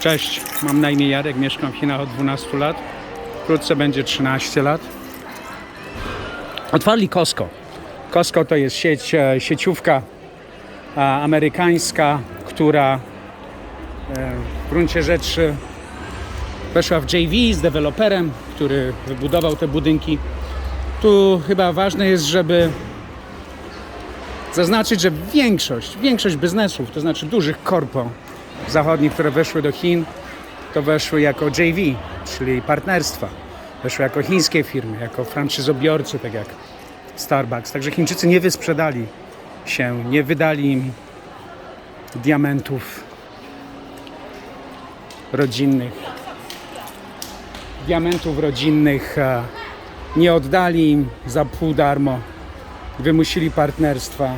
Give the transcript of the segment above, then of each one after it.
Cześć, mam na imię Jarek, mieszkam w Chinach od 12 lat. Wkrótce będzie 13 lat. Otwarli Costco. Costco to jest sieć, e, sieciówka e, amerykańska, która e, w gruncie rzeczy weszła w JV z deweloperem, który wybudował te budynki. Tu chyba ważne jest, żeby zaznaczyć, że większość, większość biznesów, to znaczy dużych korpo zachodnich, które weszły do Chin, to weszły jako JV, czyli partnerstwa. Weszły jako chińskie firmy, jako franczyzobiorcy, tak jak Starbucks. Także Chińczycy nie wysprzedali się, nie wydali im diamentów rodzinnych. Diamentów rodzinnych e, nie oddali im za pół darmo. Wymusili partnerstwa,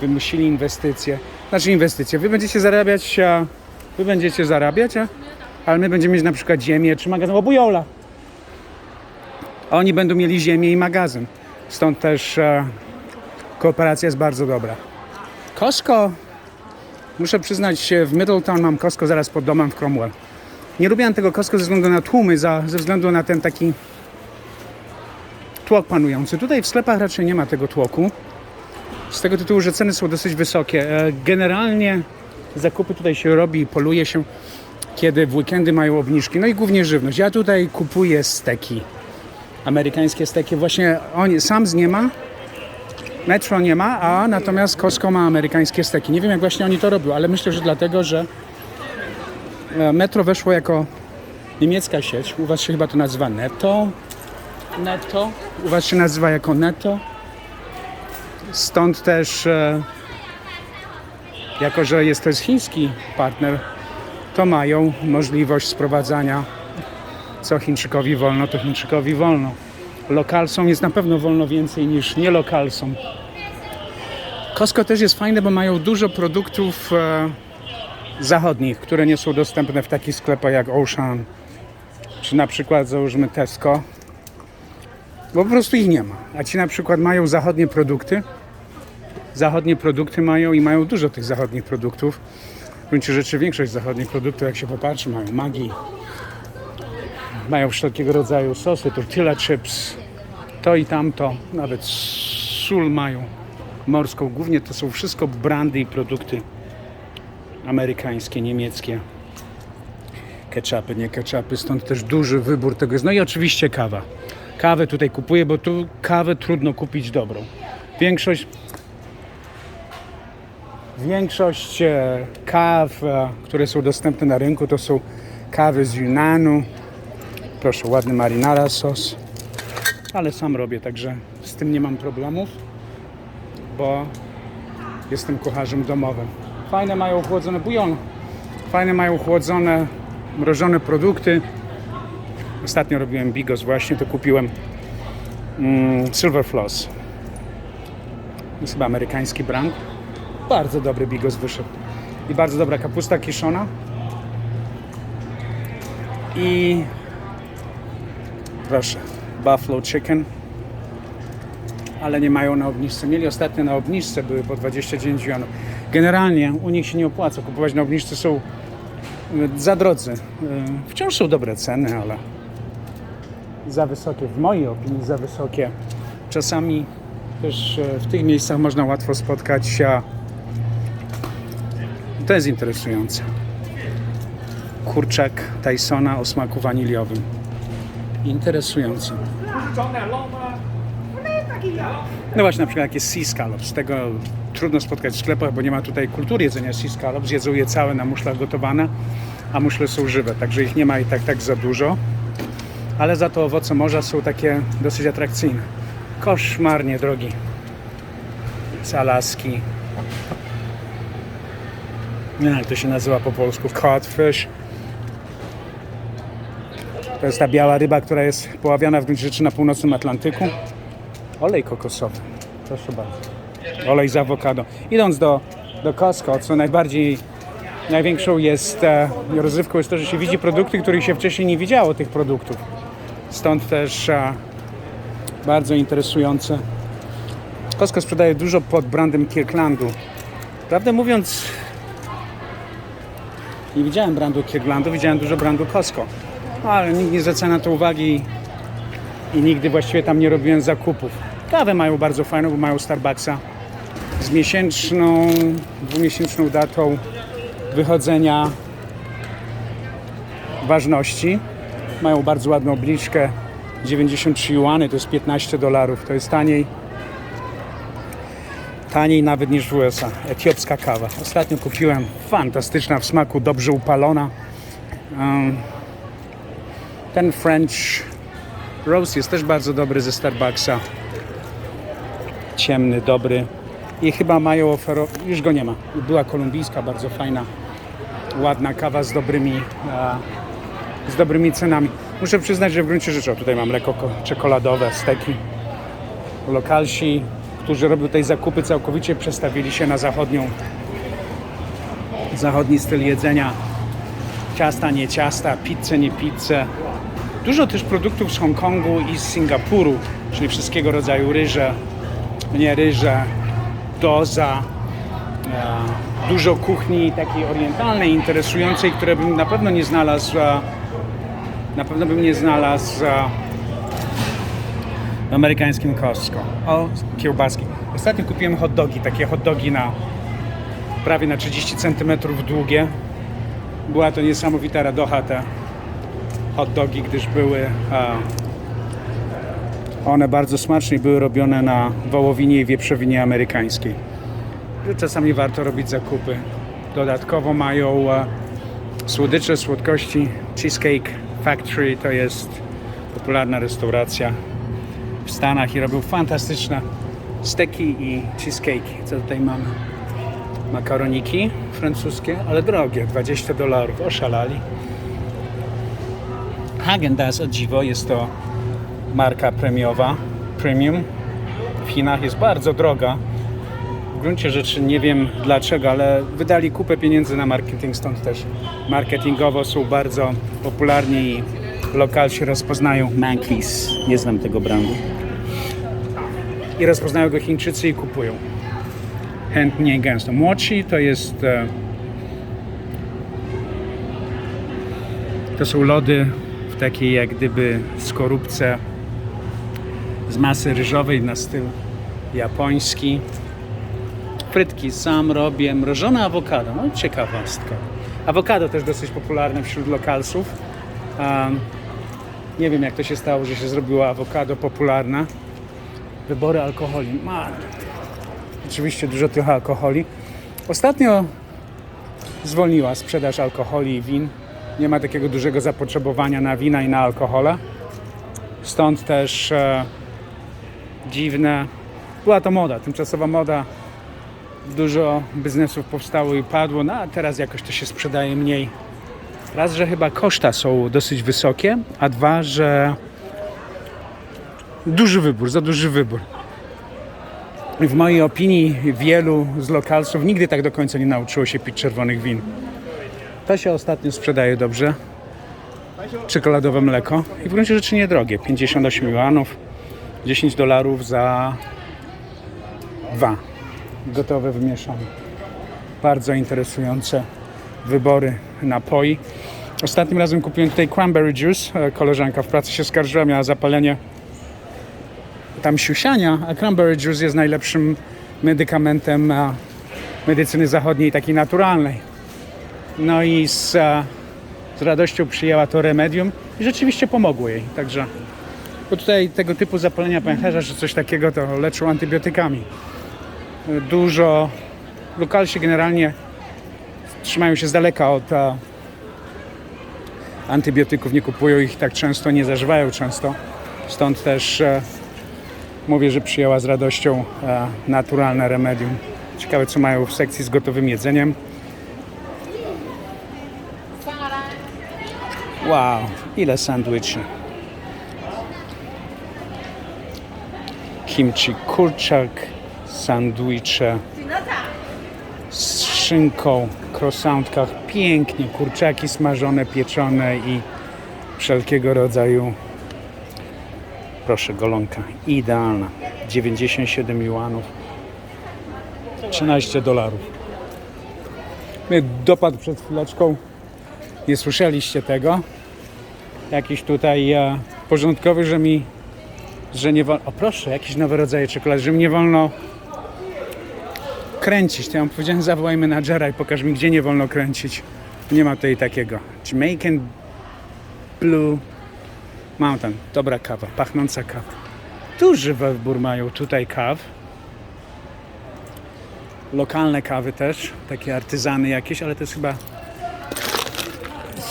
wymusili inwestycje. Znaczy inwestycje. Wy będziecie zarabiać, a wy będziecie zarabiać, a, ale my będziemy mieć na przykład ziemię czy magazyn. O, bujola! Oni będą mieli ziemię i magazyn. Stąd też e, kooperacja jest bardzo dobra. Costco, muszę przyznać w Middletown mam Costco zaraz pod domem w Cromwell. Nie lubiłem tego Costco ze względu na tłumy, za, ze względu na ten taki tłok panujący. Tutaj w sklepach raczej nie ma tego tłoku. Z tego tytułu, że ceny są dosyć wysokie. E, Generalnie zakupy tutaj się robi poluje się, kiedy w weekendy mają obniżki. No i głównie żywność. Ja tutaj kupuję steki. Amerykańskie steki. Właśnie on, Sam's nie ma, Metro nie ma, a natomiast Costco ma amerykańskie steki. Nie wiem jak właśnie oni to robią, ale myślę, że dlatego, że e, Metro weszło jako niemiecka sieć. U Was się chyba to nazywa Netto. Netto. U Was się nazywa jako Netto. Stąd też, e, jako że jest to chiński partner, to mają możliwość sprowadzania co Chińczykowi wolno, to Chińczykowi wolno. Lokalsom jest na pewno wolno więcej niż nie lokalsom. Costco też jest fajne, bo mają dużo produktów e, zachodnich, które nie są dostępne w takich sklepach jak Ocean, czy na przykład załóżmy Tesco, bo po prostu ich nie ma. A ci na przykład mają zachodnie produkty, zachodnie produkty mają i mają dużo tych zachodnich produktów. W gruncie rzeczy większość zachodnich produktów, jak się popatrzy, mają Maggi, mają wszelkiego rodzaju sosy, tortilla chips, to i tamto, nawet sól mają morską. Głównie to są wszystko brandy i produkty amerykańskie, niemieckie. Ketchupy, nie ketchupy, stąd też duży wybór tego jest. No i oczywiście kawa. Kawę tutaj kupuję, bo tu kawę trudno kupić dobrą. Większość Większość e, kaw, e, które są dostępne na rynku, to są kawy z Yunanu. Proszę, ładny marinara sos. Ale sam robię, także z tym nie mam problemów, bo jestem kucharzem domowym. Fajne mają chłodzone bujon. Fajne mają chłodzone, mrożone produkty. Ostatnio robiłem bigos właśnie, to kupiłem mm, Silver Floss. Jest chyba amerykański brand. Bardzo dobry bigos wyszedł. I bardzo dobra kapusta kiszona. I proszę, buffalo chicken. Ale nie mają na obniżce. Mieli ostatnio na obniżce, były po 29 juanów. Generalnie u nich się nie opłaca kupować na obniżce, są y, za drodzy. Y, Wciąż są dobre ceny, ale za wysokie, w mojej opinii za wysokie. Czasami też e, w tych miejscach można łatwo spotkać się. To jest interesujące. Kurczak Tysona o smaku waniliowym. Interesujące. No właśnie, na przykład jakie sea scallops. Tego trudno spotkać w sklepach, bo nie ma tutaj kultury jedzenia sea scallops. Jedzą je całe na muszlach gotowane, a muszle są żywe, także ich nie ma i tak tak za dużo. Ale za to owoce morza są takie dosyć atrakcyjne. Koszmarnie drogi. Z Alaski. Nie jak to się nazywa po polsku. Codfish. To jest ta biała ryba, która jest poławiana w gruncie rzeczy na północnym Atlantyku. Olej kokosowy. Proszę bardzo. Olej z awokado. Idąc do, do Costco, co najbardziej, największą jest e, rozrywką jest to, że się widzi produkty, których się wcześniej nie widziało tych produktów. Stąd też e, bardzo interesujące. Costco sprzedaje dużo pod brandem Kirklandu. Prawdę mówiąc, Nie widziałem brandu Kirklandu, widziałem dużo brandu Costco. No, ale nikt nie zwraca na to uwagi i nigdy właściwie tam nie robiłem zakupów. Kawę mają bardzo fajną, bo mają Starbucksa z miesięczną, dwumiesięczną datą wychodzenia ważności. Mają bardzo ładną obliczkę, 93 juany, to jest 15 dolarów, to jest taniej. Taniej nawet niż w USA. Etiopska kawa. Ostatnio kupiłem, fantastyczna w smaku, dobrze upalona. Um, ten French Rose jest też bardzo dobry ze Starbucksa. Ciemny, dobry. I chyba mają oferować, już go nie ma. Była kolumbijska, bardzo fajna, ładna kawa z dobrymi, z dobrymi cenami. Muszę przyznać, że w gruncie rzeczy, o, tutaj mam mleko ko- czekoladowe, steki. Lokalsi, którzy robią tutaj zakupy, całkowicie przestawili się na zachodnią, zachodni styl jedzenia. Ciasta, nie ciasta, pizzę, nie pizzę. Dużo też produktów z Hongkongu i z Singapuru, czyli wszystkiego rodzaju ryże, nie ryże, doza, e, dużo kuchni takiej orientalnej, interesującej, które bym na pewno nie znalazł, e, na pewno bym nie znalazł e, w amerykańskim Costco. O, kiełbaski. Ostatnio kupiłem hot dogi, takie hot dogi na prawie na 30 cm długie. Była to niesamowita radocha te hot dogi, gdyż były one bardzo smacznie i były robione na wołowinie i wieprzowinie amerykańskiej. Czasami warto robić zakupy. Dodatkowo mają słodycze, słodkości. Cheesecake Factory to jest popularna restauracja w Stanach i robią fantastyczne steki i cheesecake. Co tutaj mamy? Makaroniki francuskie, ale drogie, 20 dolarów, oszalali. Häagen-Dazs o dziwo jest to marka premiowa, premium. W Chinach jest bardzo droga. W gruncie rzeczy nie wiem dlaczego, ale wydali kupę pieniędzy na marketing, stąd też marketingowo są bardzo popularni i lokalsi rozpoznają Mankeys. Nie znam tego brandu. I rozpoznają go Chińczycy i kupują. Chętnie i gęsto. Młodsi to jest e, To są lody w takiej jak gdyby skorupce z masy ryżowej na styl japoński. Frytki sam robię, mrożone awokado, no ciekawostka. Awokado też dosyć popularne wśród lokalsów. Um, nie wiem jak to się stało, że się zrobiło awokado popularne. Wybory alkoholi. Man. Oczywiście dużo tych alkoholi. Ostatnio zwolniła sprzedaż alkoholi i win. Nie ma takiego dużego zapotrzebowania na wina i na alkohole. Stąd też e, dziwne. Była to moda, tymczasowa moda. Dużo biznesów powstało i padło, no a teraz jakoś to się sprzedaje mniej. Raz, że chyba koszta są dosyć wysokie, a dwa, że duży wybór, za duży wybór. W mojej opinii wielu z lokalsów nigdy tak do końca nie nauczyło się pić czerwonych win. To się ostatnio sprzedaje dobrze. Czekoladowe mleko i w gruncie rzeczy niedrogie. 58 juanów, 10 dolarów za dwa gotowe wymieszane. Bardzo interesujące wybory napoi. Ostatnim razem kupiłem tutaj cranberry juice. E, Koleżanka w pracy się skarżyła, miała zapalenie tam siusiania, a cranberry juice jest najlepszym medykamentem medycyny zachodniej, takiej naturalnej. No i z, e, z radością przyjęła to remedium i rzeczywiście pomogło jej. Także, bo tutaj tego typu zapalenia pęcherza, czy coś takiego, to leczą antybiotykami. E, Dużo lokalsi generalnie trzymają się z daleka od e, antybiotyków, nie kupują ich tak często, nie zażywają często. Stąd też e, mówię, że przyjęła z radością e, naturalne remedium. Ciekawe, co mają w sekcji z gotowym jedzeniem. Wow, ile sandwiczy. Kimchi kurczak, sandwicze szynką, croissantkach, pięknie, kurczaki smażone, pieczone i wszelkiego rodzaju Proszę, golonka. Idealna. 97 juanów. 13 dolarów. Mnie dopadł przed chwileczką nie słyszeliście tego. Jakiś tutaj e, porządkowy, że mi, że nie wolno, o proszę, jakiś nowy rodzaj czekolady, że mi nie wolno kręcić. To ja mu powiedziałem, zawołaj menadżera i pokaż mi, gdzie nie wolno kręcić. Nie ma tutaj takiego. Jamaican Blue Mountain. Dobra kawa, pachnąca kawa. Duży wybór mają tutaj kaw. Lokalne kawy też, takie artyzany jakieś, ale to jest chyba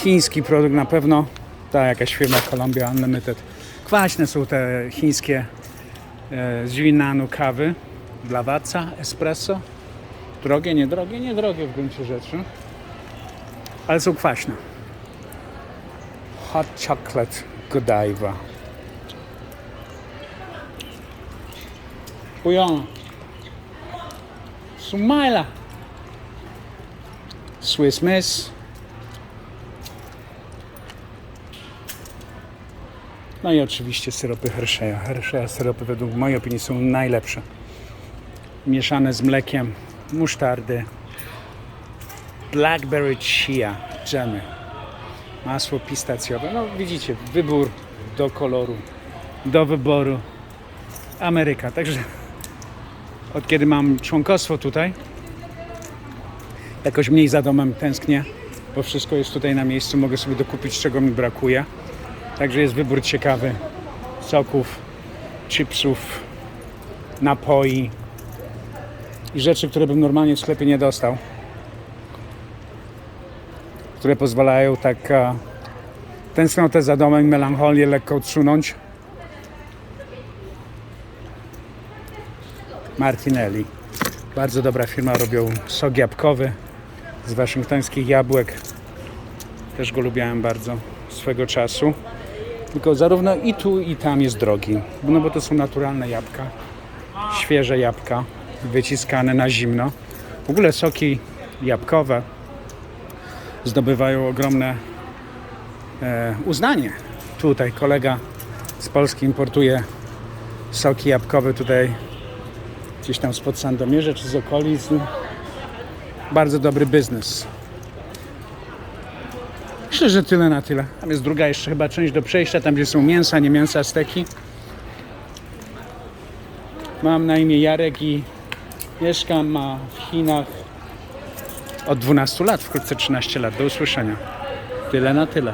chiński produkt na pewno. Ta jakaś firma Columbia Unlimited. Kwaśne są te chińskie e, z Yunnanu kawy. Dla Waca, espresso. Drogie, niedrogie, niedrogie w gruncie rzeczy. Ale są kwaśne. Hot chocolate Godiva. Bujona. Sumaila. Swiss Miss. No i oczywiście syropy Hershey'a. Hershey'a syropy według mojej opinii są najlepsze. Mieszane z mlekiem, musztardy, blackberry chia, dżemy, masło pistacjowe. No widzicie, wybór do koloru, do wyboru. Ameryka. Także od kiedy mam członkostwo tutaj, jakoś mniej za domem tęsknię, bo wszystko jest tutaj na miejscu. Mogę sobie dokupić, czego mi brakuje. Także jest wybór ciekawy soków, chipsów, napoi i rzeczy, które bym normalnie w sklepie nie dostał. Które pozwalają tak e, tęsknotę za domem melancholię lekko odsunąć. Martinelli. Bardzo dobra firma, robią sok jabłkowy z waszyngtońskich jabłek. Też go lubiałem bardzo swego czasu. Tylko zarówno i tu, i tam jest drogi. No bo to są naturalne jabłka, świeże jabłka, wyciskane na zimno. W ogóle soki jabłkowe zdobywają ogromne e, uznanie. Tutaj kolega z Polski importuje soki jabłkowe tutaj gdzieś tam spod Sandomierza czy z okolic. No, Bardzo dobry biznes. Myślę, że tyle na tyle. Tam jest druga jeszcze chyba część do przejścia, tam gdzie są mięsa, nie mięsa, steki. Mam na imię Jarek i mieszkam w Chinach od 12 lat, wkrótce 13 lat. Do usłyszenia. Tyle na tyle.